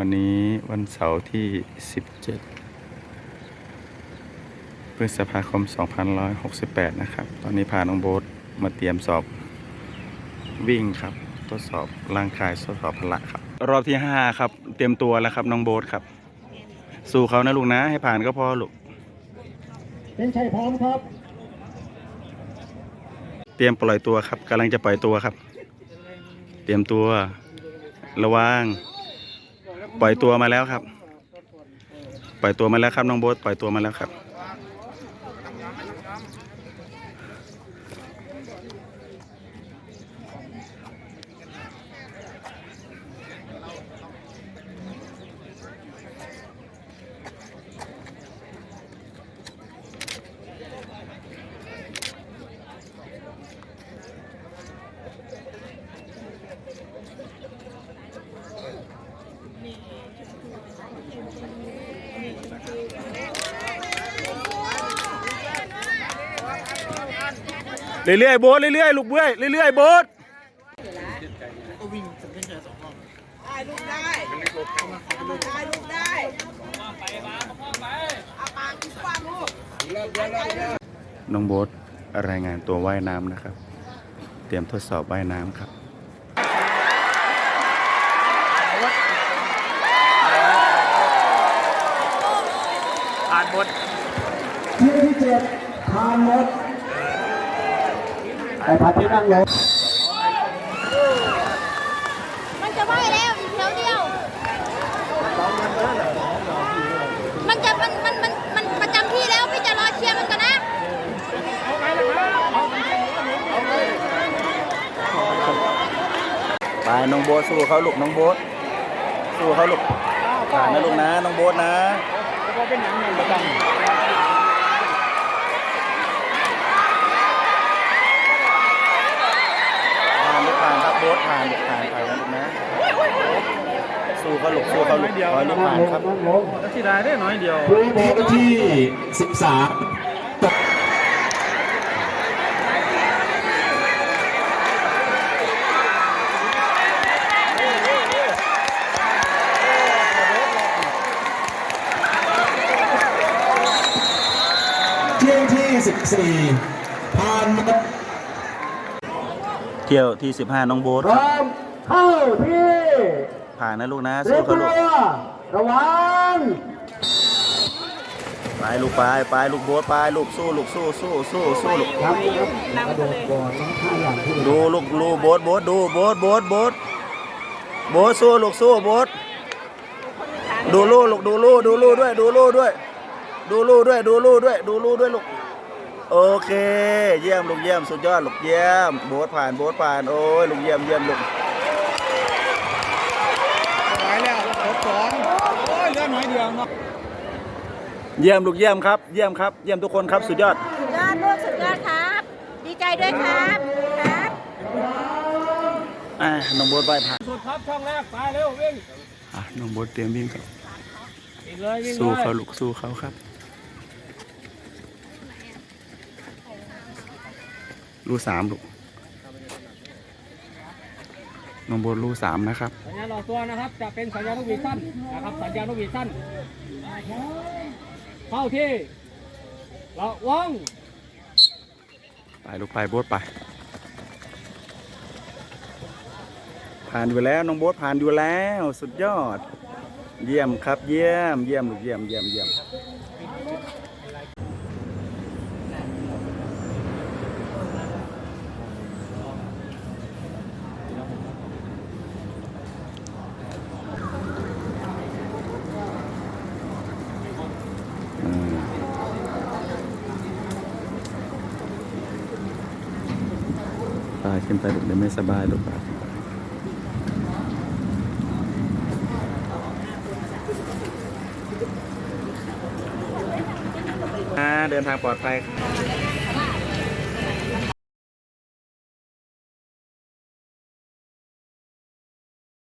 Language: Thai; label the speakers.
Speaker 1: วันนี้วันเสาร์ที่ 17 พฤษภาคม 2568 นะครับ ตอนนี้พาน้องโบ๊ทมาเตรียมสอบวิ่งครับ ทดสอบร่างกายทดสอบพละครับ รอบที่ 5 ครับ เตรียมตัวแล้วครับน้องโบ๊ทครับ สู้เขานะลูกนะ ให้ผ่านก็พอลูก
Speaker 2: เป็นชัยพร้อมครับ
Speaker 1: เตรียมปล่อยตัวครับกำลังจะปล่อยตัวครับ เตรียมตัว ระวัง ปล่อยตัวมาแล้วครับ ปล่อยตัวมาแล้วครับน้องโบ๊ทปล่อยตัวมาแล้วครับ เรื่อยๆโบ๊ทเรื่อยๆลูกเบื้อยเรื่อยๆโบ๊ท
Speaker 3: ถ่ายรูปได้ถ่ายรูปได้เอาปากกินกว้างลูก
Speaker 1: น้องโบ๊ทรายงานตัวว่ายน้ำนะครับ เตรียมทดสอบว่ายน้ำครับ
Speaker 4: ผ่านหมด
Speaker 2: ที่ที่เจ็ดพานมดไอ้พัดที่นั่งลง
Speaker 5: มันจะไหวแล้วอีกแถวเดียว มันจะมันมันมันมันประจำที่แล้วพี่จะรอเชียร์มันก่อนนะ
Speaker 1: ไปน้องโบ๊ทสู้เขาลูกน้องโบ๊ทสู้เขาลูกผ่านนะลูกนะน้องโบ๊ทนะ ผ่านลูกผ่านครับโบ๊ทผ่านลูกผ่านผ่านนะลูกนะสู้เขาลูกสู้เขาลูกขอให้ลูกผ่านครับ
Speaker 2: นั่งลง
Speaker 4: ที่ได้ได้น้อยเดียว
Speaker 2: คุยโบกที่สิบสาม 24ผ่านมา
Speaker 1: เที่ยวที่ 15 น้องโบ๊ท
Speaker 2: พครับเข้าที่
Speaker 1: ผ่านนะลูกนะสู้
Speaker 2: ยง
Speaker 1: เขาลูก
Speaker 2: วระวัง
Speaker 1: ไปลูกไปไปลูกโบ๊ทไปลูกสู้ลูกสู้สู้สู้สู้ลูก
Speaker 2: ครับดูลูก
Speaker 1: ลูกโบ๊ทโบ๊ทดูโบ๊ทโบ๊ทโบ๊ทโบ๊ทสู้ลูกสู้โบ๊ทดูลูกลูกดูลูกดูลูกด้วย ดูลูกด้วย ดูลูกด้วยดูลูกด้วยดูลูกด้วยลูก โอเค เยี่ยมลูกเยี่ยมสุดยอดลูกเยี่ยมโบ๊ทผ่านโบ๊ทผ่านโอ้ยลูกเยี่ยมเยี่ยมลูก
Speaker 4: ไปแล้วครบสองโอ้ยเหลือน้อยเดียวเนาะ
Speaker 1: เยี่ยมลูกเยี่ยมครับ เยี่ยมครับเยี่ยมทุกคนครับสุดยอด
Speaker 5: สุดยอดลูกสุดยอดครับ ดีใจด้วยครับครับ
Speaker 1: อ่าน้องโบ๊ทไปผ่าน
Speaker 4: สุดครับช่องแรกไปเร็ววิ่ง
Speaker 1: อะน้องโบ๊ทเตรียมวิ่งครับ
Speaker 4: วิ่งเลยวิ่งเลย
Speaker 1: สู้เขาลูกสู้เขาครับ รูสามลูกน้องโบนรูสามนะครับ
Speaker 4: สัญญาณออกตัวนะครับ จะเป็นสัญญาณนกหวีดสั้นนะครับ สัญญาณนกหวีดสั้น เข้าที่ระวัง
Speaker 1: ไปลูกไปโบ๊ทไป ผ่านอยู่แล้วน้องโบ๊ทผ่านอยู่แล้ว สุดยอด เยี่ยมครับเยี่ยมเยี่ยมลูกเยี่ยมเยี่ยมเยี่ยม ขึ้นไปลูกเดี๋ยวไม่สบายลูกไปเดินทางปลอดภัยครับ